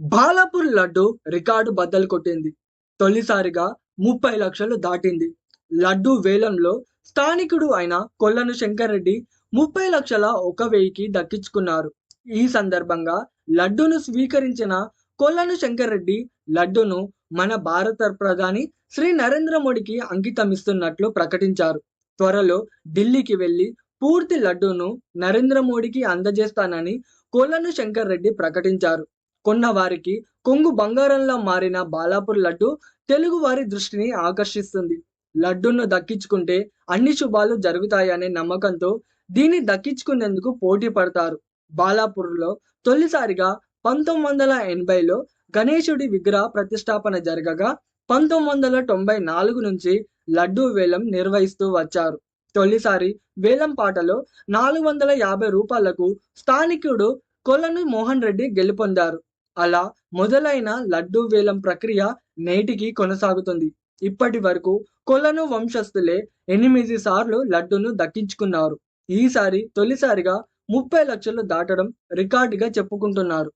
Balapur laddu record బద్దలు కొట్టింది. తొలిసారిగా ముప్పై లక్షలు దాటింది. లడ్డు వేలంలో స్థానికుడు అయిన కొల్లను శంకర్రెడ్డి ముప్పై లక్షల ఒక వెయ్యికి దక్కించుకున్నారు. ఈ సందర్భంగా లడ్డును స్వీకరించిన కొల్లను శంకర్రెడ్డి లడ్డును మన భారత ప్రధాని శ్రీ నరేంద్ర మోడీకి అంకితమిస్తున్నట్లు ప్రకటించారు. త్వరలో ఢిల్లీకి వెళ్ళి పూర్తి లడ్డూను నరేంద్ర మోడీకి అందజేస్తానని కొల్లను శంకర్ రెడ్డి ప్రకటించారు. కొన్న వారికి కొంగు బంగారంలా మారిన బాలాపూర్ లడ్డు తెలుగు వారి దృష్టిని ఆకర్షిస్తుంది. లడ్డును దక్కించుకుంటే అన్ని శుభాలు జరుగుతాయనే నమ్మకంతో దీన్ని దక్కించుకునేందుకు పోటీ పడతారు. బాలాపూర్లో తొలిసారిగా పంతొమ్మిది వందల ఎనభైలో గణేశుడి విగ్రహ ప్రతిష్టాపన జరగగా పంతొమ్మిది వందల తొంభై నాలుగు నుంచి లడ్డూ వేలం నిర్వహిస్తూ వచ్చారు. తొలిసారి వేలం పాటలో నాలుగు వందల యాభై రూపాయలకు స్థానికుడు కొలను మోహన్ రెడ్డి గెలుపొందారు. అలా మొదలైన లడ్డూ వేలం ప్రక్రియ నేటికి కొనసాగుతుంది. ఇప్పటి వరకు కొలను వంశస్థులే ఎనిమిది సార్లు లడ్డును దక్కించుకున్నారు. ఈసారి తొలిసారిగా ముప్పై లక్షలు దాటడం రికార్డుగా చెప్పుకుంటున్నారు.